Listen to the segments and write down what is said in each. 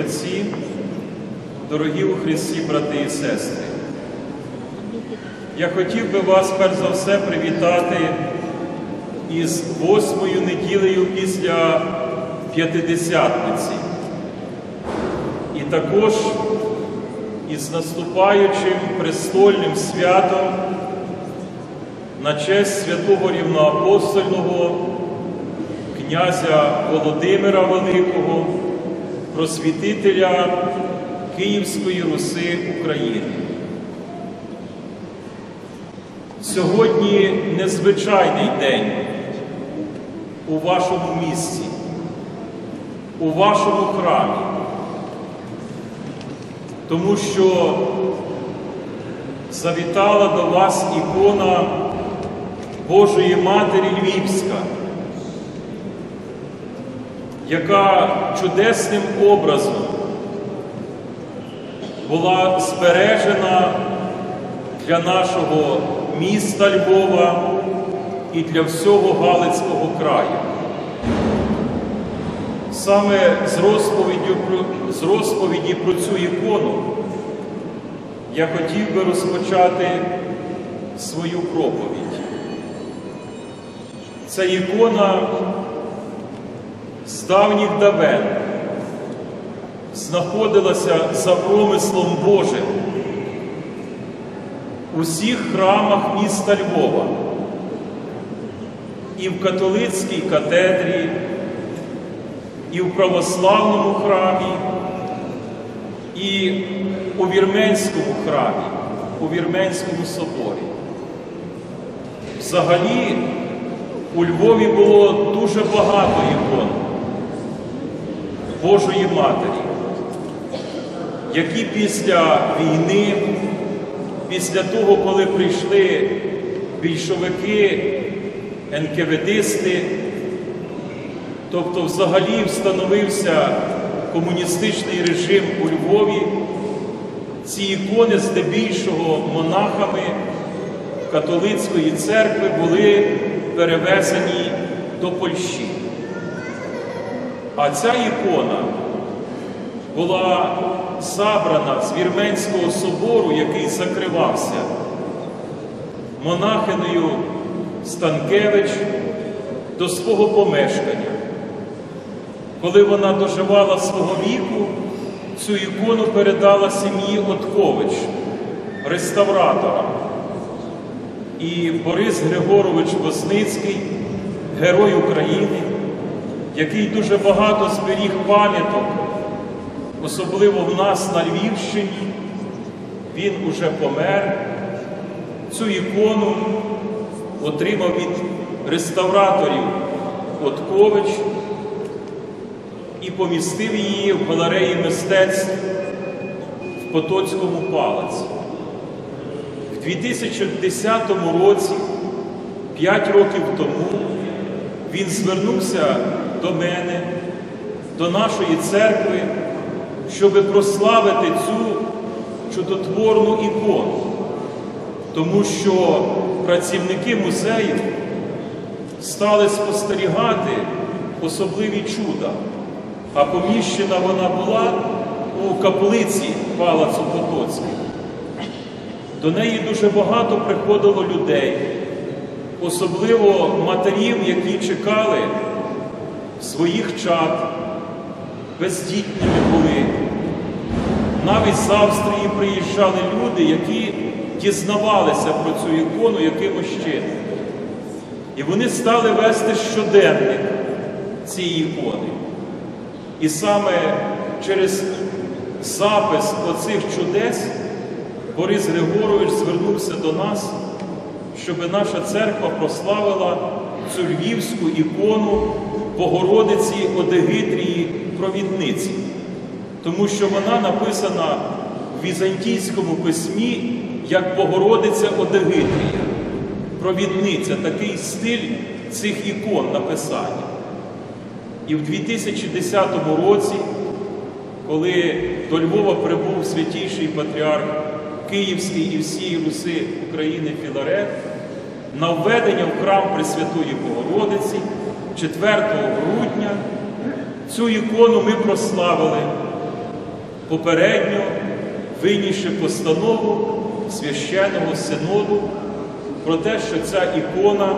Отці, дорогі у Христі, брати і сестри. Я хотів би вас перш за все привітати із восьмою неділею після П'ятидесятниці. І також із наступаючим престольним святом на честь святого рівноапостольного князя Володимира Великого, просвітителя Київської Руси України. Сьогодні незвичайний день у вашому місті, у вашому храмі, тому що завітала до вас ікона Божої Матері Львівська, яка чудесним образом була збережена для нашого міста Львова і для всього Галицького краю. Саме з розповіді з розповіді про цю ікону я хотів би розпочати свою проповідь. Ця ікона з давніх давен знаходилася за промислом Божим у всіх храмах міста Львова, і в католицькій катедрі, і в православному храмі, і у вірменському храмі, у Вірменському соборі. Взагалі, у Львові було дуже багато ікон Божої Матері, які після війни, після того, коли прийшли більшовики, НКВДисти, тобто взагалі встановився комуністичний режим у Львові, ці ікони здебільшого монахами католицької церкви були перевезені до Польщі. А ця ікона була забрана з Вірменського собору, який закривався монахиною Станкевич до свого помешкання. Коли вона доживала свого віку, цю ікону передала сім'ї Откович, реставраторам. І Борис Григорович Возницький, герой України, який дуже багато зберіг пам'яток, особливо в нас на Львівщині, він уже помер. Цю ікону отримав від реставраторів Откович і помістив її в галереї мистецтв в Потоцькому палаці. В 2010 році, 5 років тому, він звернувся до мене, до нашої церкви, щоб прославити цю чудотворну ікону, тому що працівники музею стали спостерігати особливі чуда, а поміщена вона була у каплиці Палацу Потоцьких. До неї дуже багато приходило людей, особливо матерів, які чекали своїх чад, бездітними були. Навіть з Австрії приїжджали люди, які дізнавалися про цю ікону якимось чином. І вони стали вести щоденник цієї ікони. І саме через запис оцих чудес Борис Григорович звернувся до нас, щоб наша церква прославила цю львівську ікону Богородиці Одегитрії Провідниці, тому що вона написана в візантійському письмі як Богородиця Одегитрія. Провідниця, такий стиль цих ікон написання. І в 2010 році, коли до Львова прибув святійший патріарх Київський і всієї Руси України Філарет, на введення в храм Пресвятої Богородиці 4 грудня цю ікону ми прославили попередньо винісши постанову священного синоду про те, що ця ікона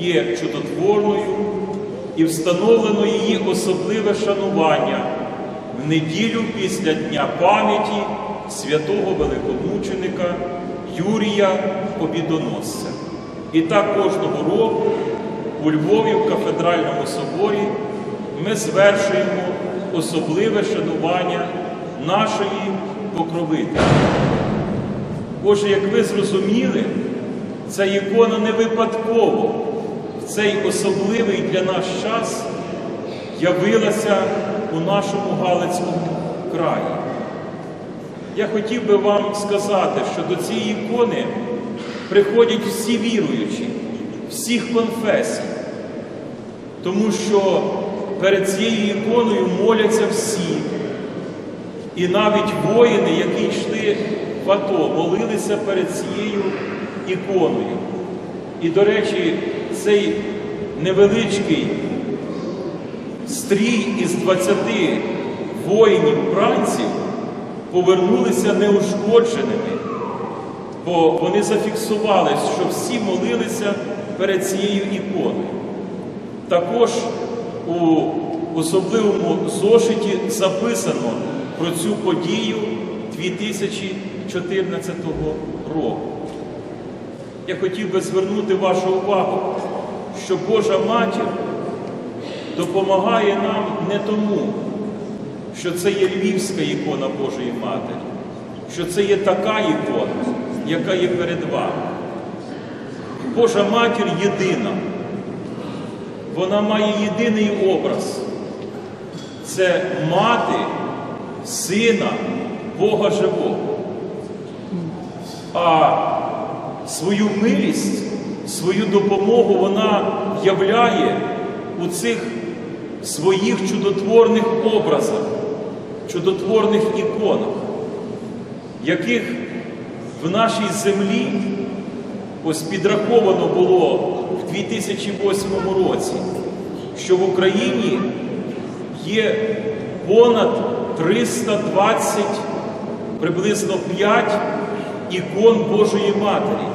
є чудотворною і встановлено її особливе шанування в неділю після Дня пам'яті святого великомученика Юрія Побідоносця. І так кожного року у Львові в кафедральному соборі ми звершуємо особливе шанування нашої покровителя. Боже, як ви зрозуміли, ця ікона не випадково в цей особливий для нас час явилася у нашому Галицькому краї. Я хотів би вам сказати, що до цієї ікони приходять всі віруючі, всіх конфесій, тому що перед цією іконою моляться всі. І навіть воїни, які йшли в АТО, молилися перед цією іконою. І, до речі, цей невеличкий стрій із 20 воїнів-бранців повернулися неушкодженими, бо вони зафіксували, що всі молилися перед цією іконою. Також у особливому зошиті записано про цю подію 2014 року. Я хотів би звернути вашу увагу, що Божа Матір допомагає нам не тому, що це є львівська ікона Божої Матері, що це є така ікона, яка є перед вами. Божа Матір єдина. Вона має єдиний образ. Це мати Сина Бога Живого. А свою милість, свою допомогу вона являє у цих своїх чудотворних образах, чудотворних іконах, яких в нашій землі ось підраховано було в 2008 році, що в Україні є понад 320, приблизно 5 ікон Божої Матері,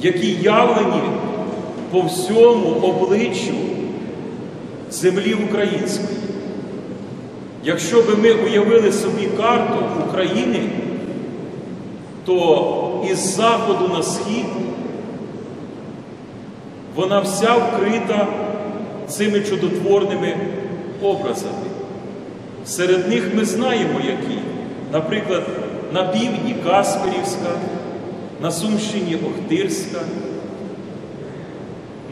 які явлені по всьому обличчю землі української. Якщо би ми уявили собі карту України, то із заходу на схід вона вся вкрита цими чудотворними образами. Серед них ми знаємо, які. Наприклад, на півдні Касперівська, на Сумщині Охтирська,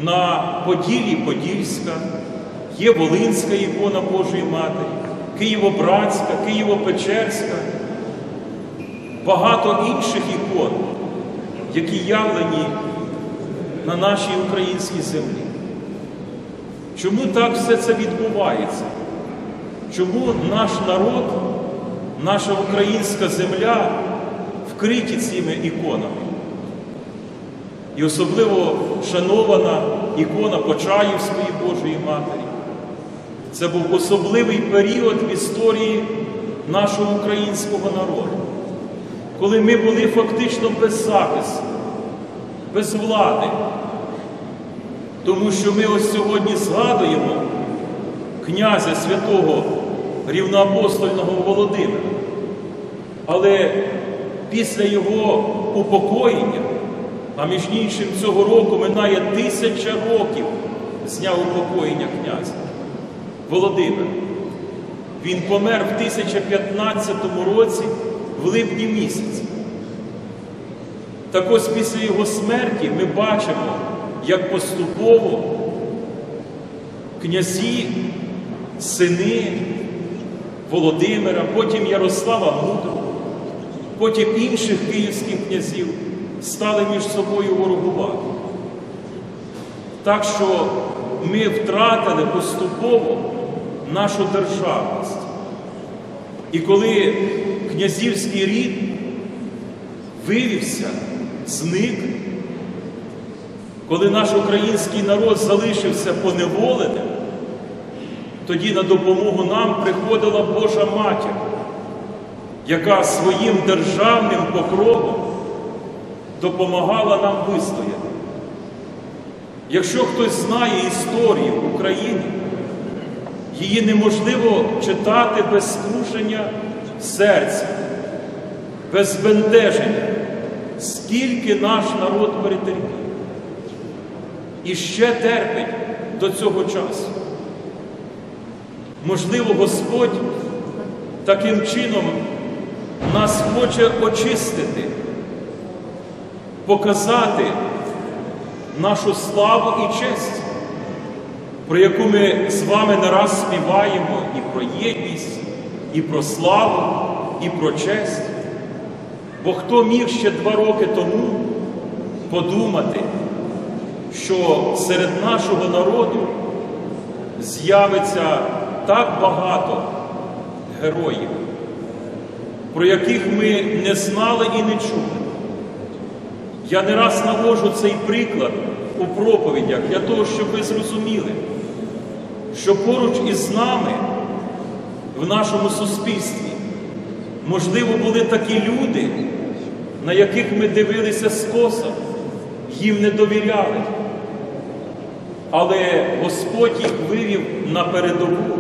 на Поділі Подільська, є Волинська ікона Божої Матері, Києво-Братська, Києво-Печерська, багато інших ікон, які явлені на нашій українській землі. Чому так все це відбувається? Чому наш народ, наша українська земля вкриті цими іконами? І особливо шанована ікона Почаївської Божої Матері. Це був особливий період в історії нашого українського народу, коли ми були фактично без захисту, без влади. Тому що ми ось сьогодні згадуємо князя святого рівноапостольного Володимира. Але після його упокоєння, а між іншим цього року минає тисяча років з дня упокоєння князя Володимира. Він помер в 1015 році в липні місяці. Так ось після його смерті ми бачимо, як поступово князі, сини Володимира, потім Ярослава Мудрого, потім інших київських князів стали між собою ворогувати. Так що ми втратили поступово нашу державність. І коли князівський рід вивівся, зник, коли наш український народ залишився поневоленим, тоді на допомогу нам приходила Божа Матір, яка своїм державним покровом допомагала нам вистояти. Якщо хтось знає історію України, її неможливо читати без скрушення серця, без збентеження, скільки наш народ перетерпів. І ще терпить до цього часу. Можливо, Господь таким чином нас хоче очистити, показати нашу славу і честь, про яку ми з вами не раз співаємо і про єдність, і про славу, і про честь. Бо хто міг ще два роки тому подумати, що серед нашого народу з'явиться так багато героїв, про яких ми не знали і не чули. Я не раз навожу цей приклад у проповідях для того, щоб ви зрозуміли, що поруч із нами в нашому суспільстві, можливо, були такі люди, на яких ми дивилися скоса, їм не довіряли. Але Господь їх вивів на передову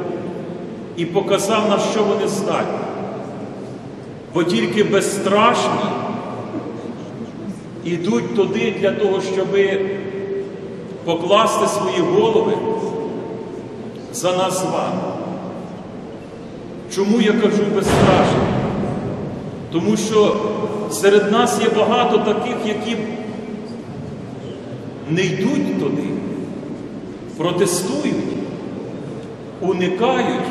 і показав, на що вони здатні. Бо тільки безстрашні ідуть туди для того, щоб покласти свої голови за нас з вами. Чому я кажу безстрашні? Тому що серед нас є багато таких, які не йдуть туди, протестують, уникають.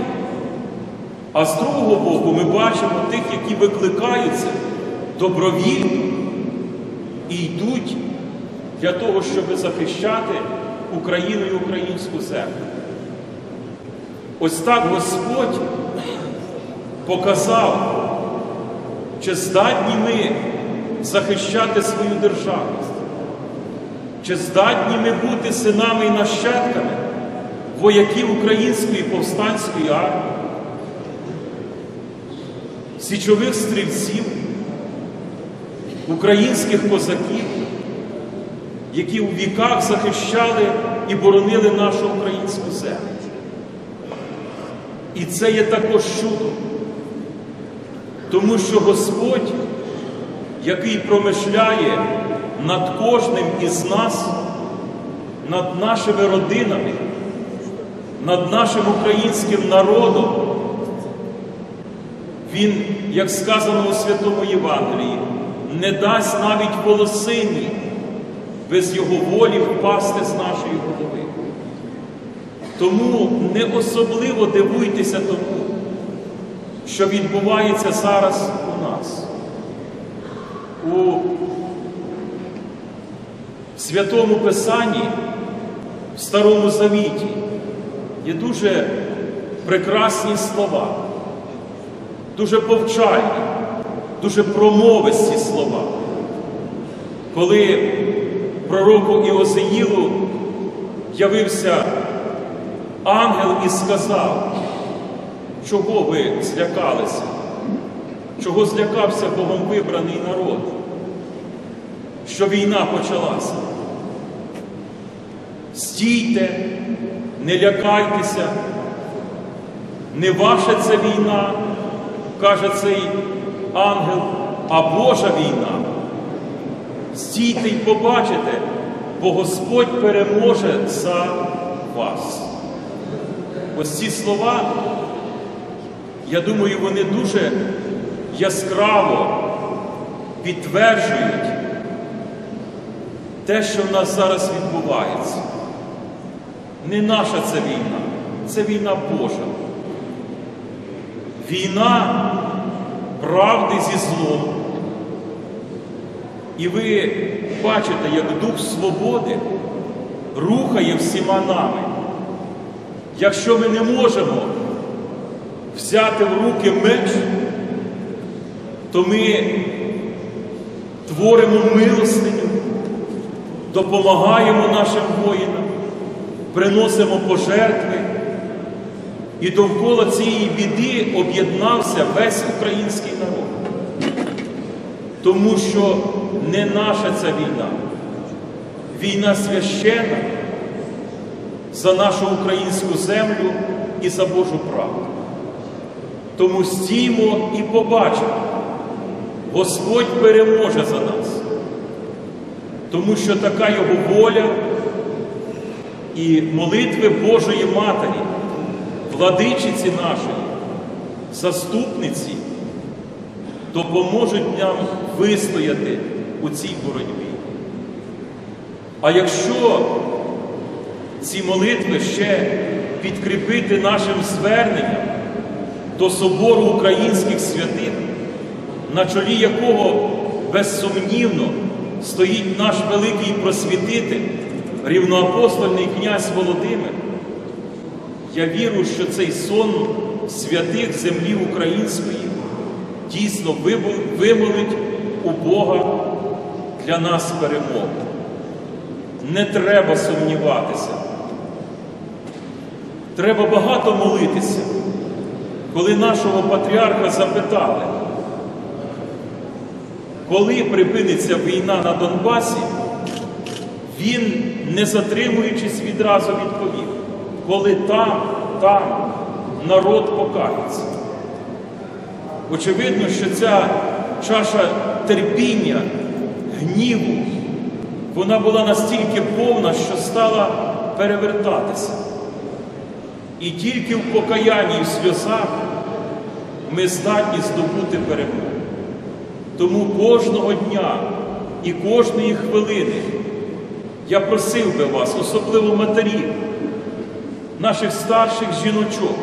А з другого боку ми бачимо тих, які викликаються добровільно і йдуть для того, щоб захищати Україну і українську землю. Ось так Господь показав, чи здатні ми захищати свою державність, чи здатні ми бути синами і нащадками вояків Української повстанської армії, січових стрільців, українських козаків, які у віках захищали і боронили нашу українську землю. І це є також чудо, тому що Господь, який промишляє над кожним із нас, над нашими родинами, над нашим українським народом, Він, як сказано у Святому Євангелії, не дасть навіть волосині без Його волі впасти з нашої голови. Тому не особливо дивуйтеся тому, що відбувається зараз у нас. У Святому Писанні, в Старому Завіті є дуже прекрасні слова, дуже повчальні, дуже промовисті слова. Коли пророку Іозеїлу явився ангел і сказав, чого ви злякалися, чого злякався Богом вибраний народ, що війна почалася. Стійте, не лякайтеся, не ваша це війна, каже цей ангел, а Божа війна. Стійте й побачите, бо Господь переможе за вас. Ось ці слова, я думаю, вони дуже яскраво підтверджують те, що в нас зараз відбувається. Не наша це війна, це війна Божа. Війна правди зі злом. І ви бачите, як Дух Свободи рухає всіма нами. Якщо ми не можемо взяти в руки меч, то ми творимо милостиню, допомагаємо нашим воїнам, приносимо пожертви. І довкола цієї біди об'єднався весь український народ. Тому що не наша ця війна, війна священна за нашу українську землю і за Божу правду. Тому стіймо і побачимо, Господь переможе за нас, тому що така Його воля і молитви Божої Матері, владичиці нашої, заступниці, допоможуть нам вистояти у цій боротьбі. А якщо ці молитви ще підкріпити нашим зверненням до собору українських святих, на чолі якого безсумнівно стоїть наш великий просвітитель, рівноапостольний князь Володимир, я вірю, що цей сон святих землі української дійсно вимолить у Бога для нас перемогу. Не треба сумніватися. Треба багато молитися. Коли нашого патріарха запитали, коли припиниться війна на Донбасі, він, не затримуючись, відразу відповів, коли там, там народ покається. Очевидно, що ця чаша терпіння, гніву, вона була настільки повна, що стала перевертатися. І тільки в покаянні і в сльозах ми здатні здобути перемогу. Тому кожного дня і кожної хвилини я просив би вас, особливо матерів, наших старших жіночок,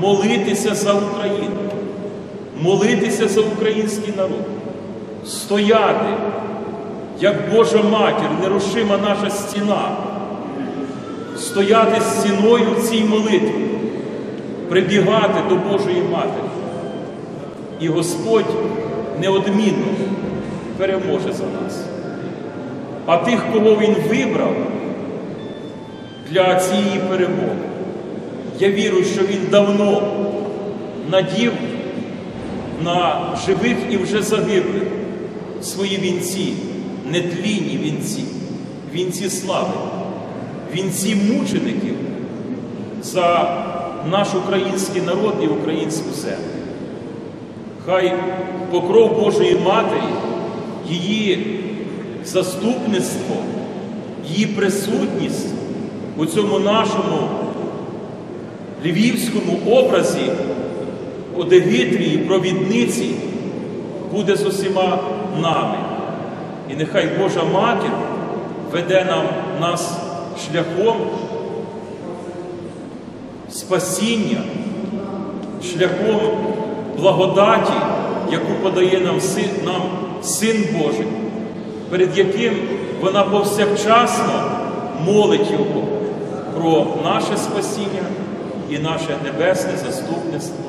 молитися за Україну, молитися за український народ, стояти, як Божа матір, нерушима наша стіна, стояти стіною в цій молитві, прибігати до Божої Матері. І Господь неодмінно переможе за нас. А тих, кого Він вибрав для цієї перемоги, я вірю, що Він давно надів на живих і вже загиблих свої вінці, нетлінні вінці, вінці слави, вінці мучеників за наш український народ і українську землю. Хай покров Божої Матері, її заступництво, її присутність у цьому нашому львівському образі Одегитрії, провідниці буде з усіма нами. І нехай Божа Матір веде нам нас шляхом спасіння, шляхом благодаті, яку подає нам Син, нам Син Божий, перед яким вона повсякчасно молить Його про наше спасіння і наше небесне заступництво